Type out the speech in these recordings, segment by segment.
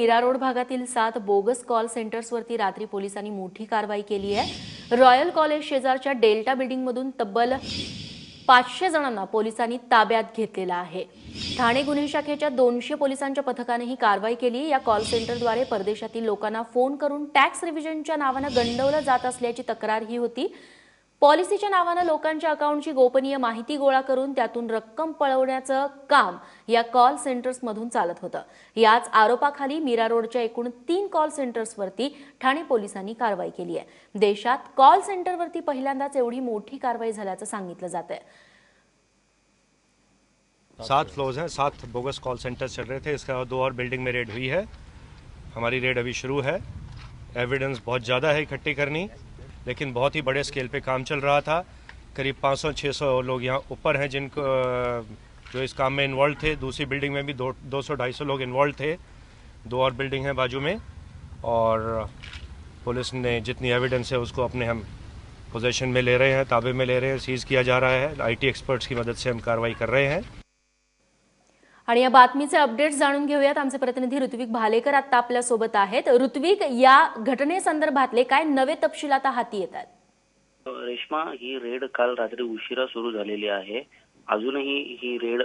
Mira road भागातील सात bogus call सेंटर्सवरती रात्री पोलिसांनी मोठी कारवाई केली आहे. रॉयल कॉलेज शेजारच्या डेल्टा बिल्डिंगमधून तब्बल पाचशे जणांना पोलिसांनी ताब्यात घेतलेला आहे. ठाणे गुन्हे शाखेच्या दोनशे पोलिसांच्या पथकाने ही कारवाई केली. या कॉल सेंटरद्वारे परदेशातील लोकांना फोन करून टॅक्स रिव्हिजनच्या नावानं गंडवलं जात असल्याची तक्रार ही होती. पॉलिसीच्या नावानं लोकांच्या अकाउंटची गोपनीय माहिती गोळा करून त्यातून रक्कम पळवण्याचं काम या कॉल सेंटर्समधून चालत होतं. याच आरोपाखाली मीरा रोडच्या एकूण तीन कॉल सेंटर्सवरती ठाणे पोलिसांनी कारवाई केली आहे. देशात कॉल सेंटरवरती पहिल्यांदाच एवढी मोठी कारवाई झाल्याचं सांगितलं जात आहे सात फ्लोर्स हैं सात बोगस कॉल सेंटर चल रहे थे। इसके अलावा दो और बिल्डिंग में रेड हुई है। हमारी रेड अभी शुरू है। एविडेंस बहुत ज़्यादा है इकट्ठी करनी। लेकिन बहुत ही बड़े स्केल पे काम चल रहा था। करीब 500-600 लोग यहाँ ऊपर हैं जिनको जो इस काम में इन्वॉल्व थे। दूसरी बिल्डिंग में भी दो दो सौ, ढाई सौ लोग इन्वॉल्व थे। दो और बिल्डिंग हैं बाजू में। और पुलिस ने जितनी एविडेंस है उसको अपने हम पोजेशन में ले रहे हैं, ताबे में ले रहे हैं सीज किया जा रहा है। आईटी एक्सपर्ट्स की मदद से हम कार्रवाई कर रहे हैं। आणि या बातमीचे अपडेट्स जाणून घेऊयात. आमचे प्रतिनिधी ऋत्विक भालेकर आता आपल्यासोबत आहेत. ऋत्विक या घटनेसंदर्भातले काय नवे तपशील आता हाती येत आहेत? रेश्मा ही रेड काल रात्री उशिरा सुरू झालेली आहे. अजूनही ही रेड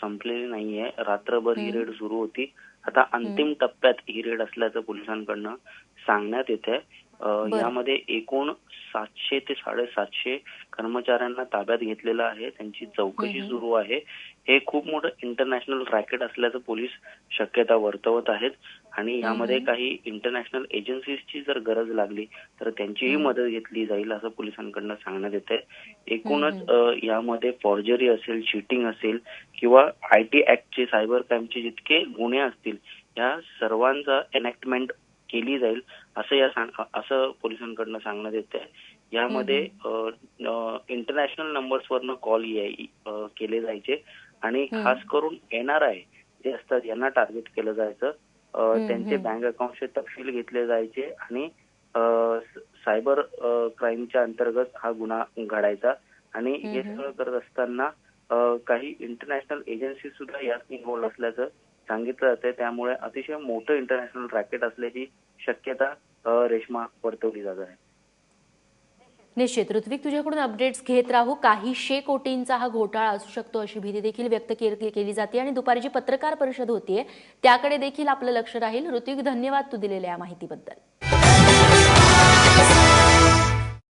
संपलेली नाहीये. रात्रभर ही रेड सुरू होती. आता अंतिम टप्प्यात ही रेड असल्याचं पोलिसांकडनं सांगण्यात येते यामध्ये एकूण सातशे ते साडेसातशे कर्मचाऱ्यांना ताब्यात घेतलेलं आहे. त्यांची चौकशी सुरू आहे. हे खूप मोठं इंटरनॅशनल रॅकेट असल्याचं पोलीस शक्यता वर्तवत आहेत. आणि यामध्ये काही इंटरनॅशनल एजन्सीजची जर गरज लागली तर त्यांचीही मदत घेतली जाईल असं पोलिसांकडनं सांगण्यात येते एकूणच अ, यामध्ये फॉर्जरी असेल चिटिंग असेल किंवा आय टी ऍक्टचे सायबर क्राईमचे जितके गुन्हे असतील या सर्वांचा एनॅक्टमेंट केली जाईल असं या सांग- असं पोलिसांकडनं सांगण्यात येत आहे यामध्ये इंटरनॅशनल नंबर्स वरनं कॉल केले जायचे. आणि खास करून एनआरआय जे असतात यांना टार्गेट केलं जायचं. त्यांचे बँक अकाउंटचे तपशील घेतले जायचे आणि सायबर क्राईमच्या अंतर्गत हा गुन्हा घडायचा. आणि हे सगळं करत असताना काही इंटरनॅशनल एजन्सी सुद्धा यात इन्व्हॉल्व असल्याचं सांगितलं जातंय. त्यामुळे अतिशय मोठं इंटरनॅशनल रॅकेट असल्याची शक्यता रेशमा रेश्मा वर्तवली जात आहे. निश्चित. ऋत्विक तुझ्याकडून अपडेट्स घेत राहू. काहीशे कोटींचा हा घोटाळा असू शकतो अशी भीती देखील व्यक्त के- केली जाते आणि दुपारी जी पत्रकार परिषद होतीये त्याकडे देखील आपलं लक्ष राहील. ऋत्विक धन्यवाद तू दिलेल्या या माहितीबद्दल.